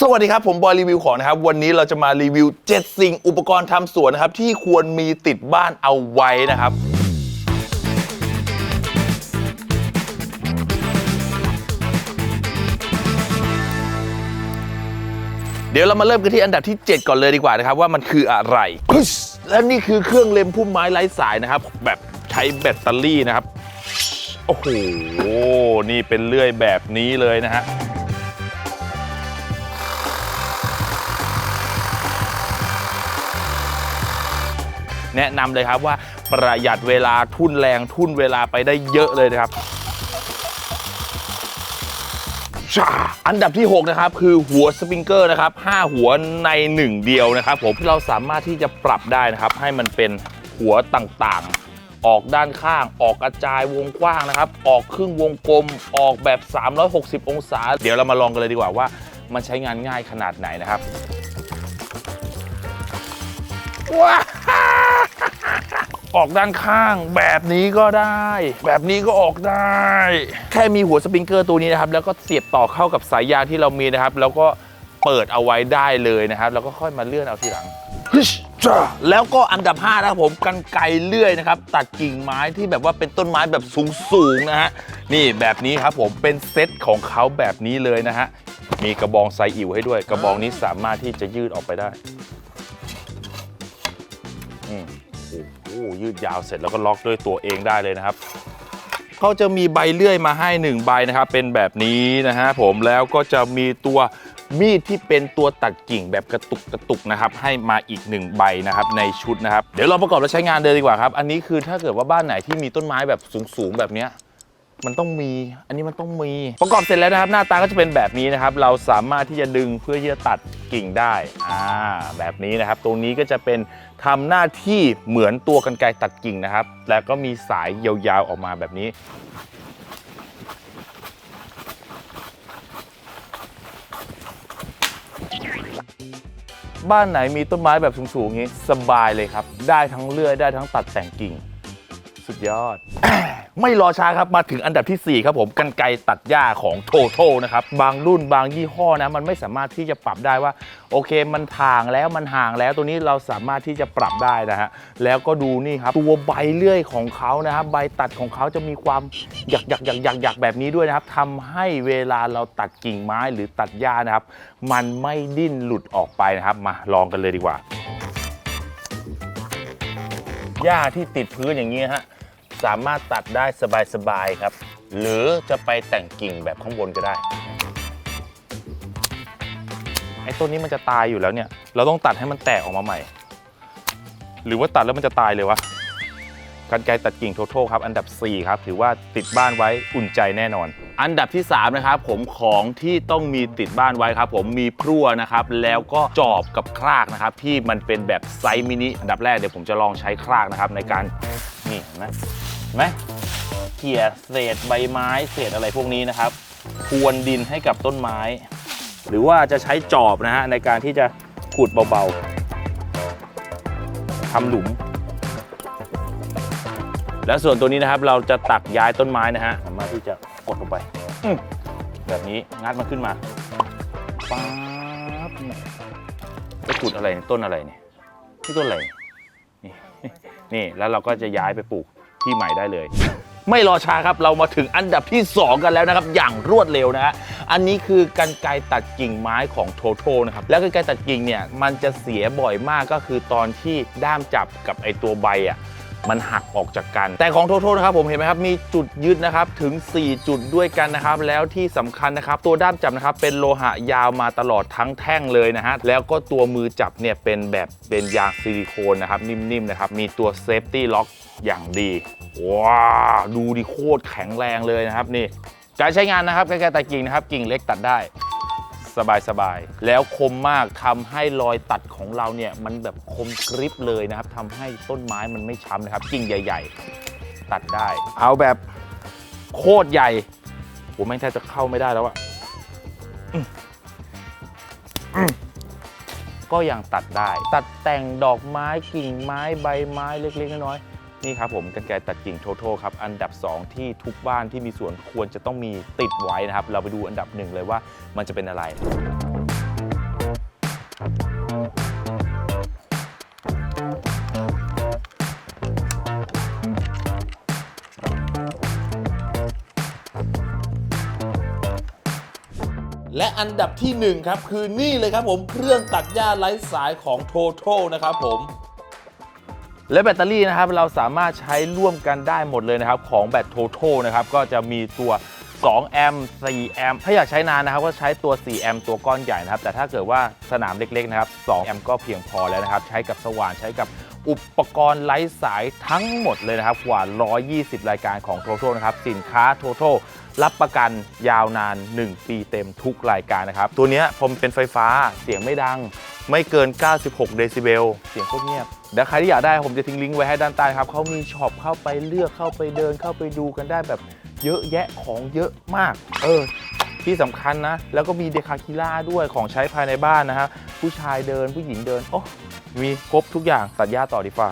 สวัสดีครับ ผมบอยรีวิวของนะครับ วันนี้เราจะมารีวิว 7 สิ่งอุปกรณ์ทำสวนนะครับ ที่ควรมีติดบ้านเอาไว้นะครับ เดี๋ยวเรามาเริ่มกันที่อันดับที่ 7 ก่อนเลยดีกว่านะครับ ว่ามันคืออะไรอึ๊สและนี่คือเครื่องเล็มพุ่มไม้ไร้สายนะครับ แบบใช้แบตเตอรี่นะครับ โอ้โห นี่เป็นเลื่อยแบบนี้เลยนะฮะ แนะนำเลยครับว่าประหยัดเวลาทุ่นแรงทุ่นเวลาไปได้เยอะเลยนะครับจ้าอันดับที่ 6 นะครับ คือหัวสปริงเกอร์นะครับ 5 หัวใน 1 เดียวนะครับ ผมเราสามารถที่จะปรับได้นะครับ ให้มันเป็นหัวต่างๆ ออกด้านข้าง ออกกระจายวงกว้างนะครับ ออกครึ่งวงกลม ออกแบบ 360 องศา เดี๋ยวเรามาลองกันเลยดีกว่าว่า มันใช้งานง่ายขนาดไหนนะครับว้าว ออกด้านข้าง แบบนี้ก็ได้ แบบนี้ก็ออกได้ แค่มีหัวสปริงเกอร์ตัวนี้นะครับ แล้วก็เสียบต่อเข้ากับสายยางที่เรามีนะครับ แล้วก็เปิดเอาไว้ได้เลยนะครับ แล้วก็ค่อยมาเลื่อนเอาทีหลังแล้วก็อันดับ5นะครับผมกันไกรเลื่อยนะครับ ตัดกิ่งไม้ที่แบบว่าเป็นต้นไม้แบบสูงๆนะฮะนี่แบบนี้ครับผมเป็นเซตของเขาแบบนี้เลยนะฮะมีกระบองไซอิ๋วให้ด้วย กระบองนี้สามารถที่จะยืดออกไปได้ โอ้โหยืดยาวเสร็จแล้วก็ล็อกด้วยตัวเองได้เลยนะครับเขาจะมีใบเลื่อยมาให้หนึ่งใบนะครับ เป็นแบบนี้นะฮะผมแล้วก็จะมีตัวมีดที่เป็นตัวตัดกิ่งแบบกระตุกกระตุกนะครับ ให้มาอีกหนึ่งใบนะครับในชุดนะครับ เดี๋ยวเราประกอบและใช้งานเลยดีกว่าครับ อันนี้คือถ้าเกิดว่าบ้านไหนที่มีต้นไม้แบบสูงๆแบบเนี้ย มันต้องมี อันนี้มันต้องมี ประกอบเสร็จแล้วนะครับ หน้าตาก็จะเป็นแบบนี้นะครับ เราสามารถที่จะดึงเพื่อที่จะตัดกิ่งได้ อ่า แบบนี้นะครับ ตรงนี้ก็จะเป็นทำหน้าที่เหมือนตัวกันไกรตัดกิ่งนะครับ แล้วก็มีสายยาวๆออกมาแบบนี้บ้านไหนมีต้นไม้แบบสูงๆอย่างนี้สบายเลยครับ ได้ทั้งเลื่อยได้ทั้งตัดแต่งกิ่ง สุดยอด ไม่รอช้าครับมาถึงอันดับทีสี่ 4 ครับผมกันไกรตัดหญ้าของโทโทนะครับ บางรุ่นบางยี่ห้อนะ มันไม่สามารถที่จะปรับได้ว่า โอเคมันถ่างแล้วมันห่างแล้วตัวนี้เราสามารถที่จะปรับได้นะฮะ แล้วก็ดูนี่ครับ ตัวใบเลื่อยของเขานะครับใบตัดของเขาจะมีความหยักหยักหยักหยักหยักแบบนี้ด้วยนะครับทำให้เวลาเราตัดกิ่งไม้หรือตัดหญ้านะครับ มันไม่ดิ้นหลุดออกไปนะครับมาลองกันเลยดีกว่าหญ้าที่ติดพื้นอย่างนี้ฮะ สามารถตัดได้สบายๆครับ หรือจะไปแต่งกิ่งแบบข้างบนก็ได้ ไอ้ต้นนี้มันจะตายอยู่แล้วเนี่ย เราต้องตัดให้มันแตกออกมาใหม่ หรือว่าตัดแล้วมันจะตายเลยวะกันไกตัดกิ่งโทโทครับ อันดับ 4 ครับ ถือว่าติดบ้านไว้อุ่นใจแน่นอน อันดับที่ 3 นะครับ ผมของที่ต้องมีติดบ้านไว้ครับ ผมมีพรั่วนะครับ แล้วก็จอบกับครากนะครับ ที่มันเป็นแบบไซส์มินิอันดับแรกเดี๋ยวผมจะลองใช้ครากนะครับในการนี่เห็นไหม เห็นไหมเขี่ยเศษใบไม้เศษอะไรพวกนี้นะครับพรวนดินให้กับต้นไม้ หรือว่าจะใช้จอบนะฮะในการที่จะขุดเบาๆทำหลุม แล้วส่วนตัวนี้นะครับ เราจะตักย้ายต้นไม้นะฮะสามารถที่จะกดลงไปแบบนี้งัดมันขึ้นมาป๊าบจะขุดอะไรเนี่ยต้นอะไรเนี่ยที่ต้นอะไรนี่นี่แล้วเราก็จะย้ายไปปลูก ที่ใหม่ได้เลย ไม่รอช้าครับเรามาถึงอันดับที่ 2 กันแล้วนะครับ อย่างรวดเร็วนะฮะอันนี้คือกันไกตัดกิ่งไม้ของโทโทนะครับแล้วกันไกตัดกิ่งเนี่ยมันจะเสียบ่อยมากก็คือตอนที่ด้ามจับกับไอตัวใบอะ มันหักออกจากกัน แต่ของโทโทนะครับผมเห็นไหมครับมีจุดยึดนะครับถึง 4 จุดด้วยกันนะครับแล้วที่สำคัญนะครับตัวด้ามจับนะครับเป็นโลหะยาวมาตลอดทั้งแท่งเลยนะฮะแล้วก็ตัวมือจับเนี่ยเป็นแบบเป็นยางซิลิโคนนะครับนิ่มๆนะครับมีตัวเซฟตี้ล็อกอย่างดีว้าดูดิโคตรแข็งแรงเลยนะครับนี่การใช้งานนะครับใกล้ๆตะกิ่งนะครับกิ่งเล็กตัดได้ สบายสบายๆ แล้วคมมากทำให้รอยตัดของเราเนี่ยมันแบบคมกริบเลยนะครับทำให้ต้นไม้มันไม่ช้ำนะครับกิ่งใหญ่ ๆ ตัดได้ เอาแบบโคตรใหญ่ผมแม่งแทบจะเข้าไม่ได้แล้วอะก็ยังตัดได้ ตัดแต่งดอกไม้กิ่งไม้ใบไม้เล็กๆน้อยๆ นี่ครับผมกันไกตัดกิ่งโทโทครับอันดับ 2 ที่ทุกบ้านที่มีสวนควรจะต้องมีติดไว้นะครับ เราไปดูอันดับหนึ่งเลยว่ามันจะเป็นอะไรและอันดับที่ 1 ครับ คือนี่เลยครับผมเครื่องตัดหญ้าไร้สายของ Total นะครับผม และแบตเตอรี่นะครับเราสามารถใช้ร่วมกันได้หมดเลยนะครับ ของแบต Total นะครับก็จะมีตัว2แอมป์4แอมป์ถ้าอยากใช้นานนะครับก็ใช้ตัว4แอมป์ตัวก้อนใหญ่นะครับ แต่ถ้าเกิดว่าสนามเล็กๆนะครับ2แอมป์ก็เพียงพอแล้วนะครับ ใช้กับสว่านใช้กับอุปกรณ์ไร้สายทั้งหมดเลยนะครับกว่า 120 รายการของ Total นะครับ สินค้า Total รับประกันยาวนาน 1 ปีเต็มทุกรายการนะครับ ตัวนี้ยพอมันเป็นไฟฟ้าเสียงไม่ดัง ไม่เกิน 96 เดซิเบล เสียงโคตรเงียบ เดี๋ยวใครที่อยากได้ผมจะทิ้งลิงก์ไว้ให้ด้านใต้ครับ เขามีช็อปเข้าไปเลือกเข้าไปเดินเข้าไปดูกันได้แบบเยอะแยะของเยอะมาก เออ ที่สำคัญนะ แล้วก็มีเดคาคิล่าด้วยของใช้ภายในบ้านนะฮะ ผู้ชายเดินผู้หญิงเดิน โอ้ มีครบทุกอย่างตัดหญ้าต่อดีฟ่า